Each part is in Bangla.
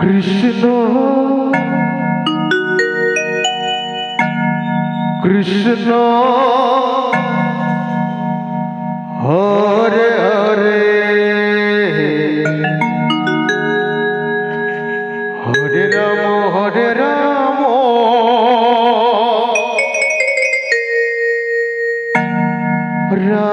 কৃষ্ণ কৃষ্ণ হরে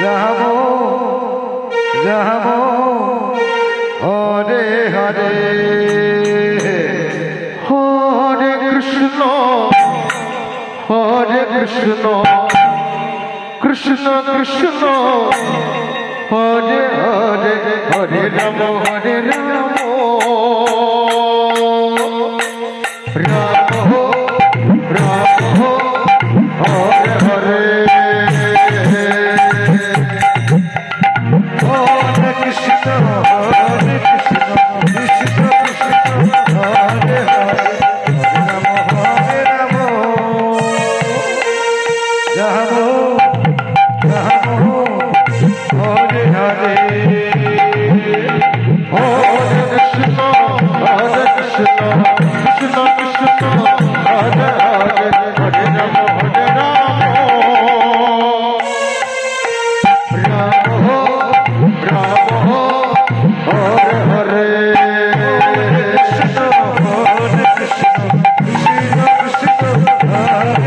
যাব যাব। হরে হরে। হরে কৃষ্ণ হরে কৃষ্ণ। কৃষ্ণ কৃষ্ণ। হরে হরে হরে রাম হরে রাম।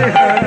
Yeah.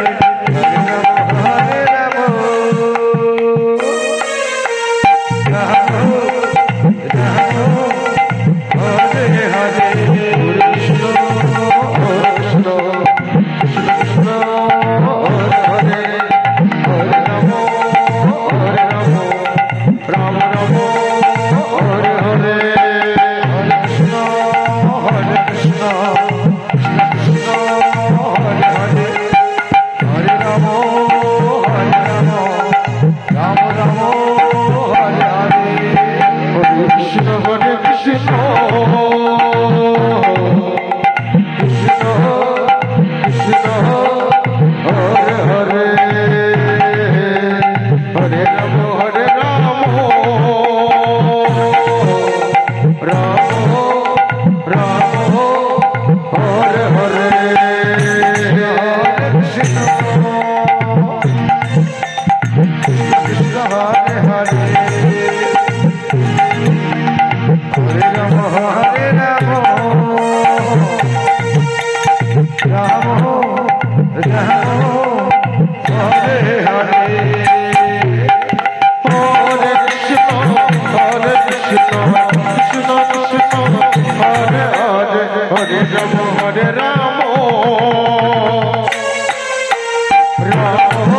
है Bravo.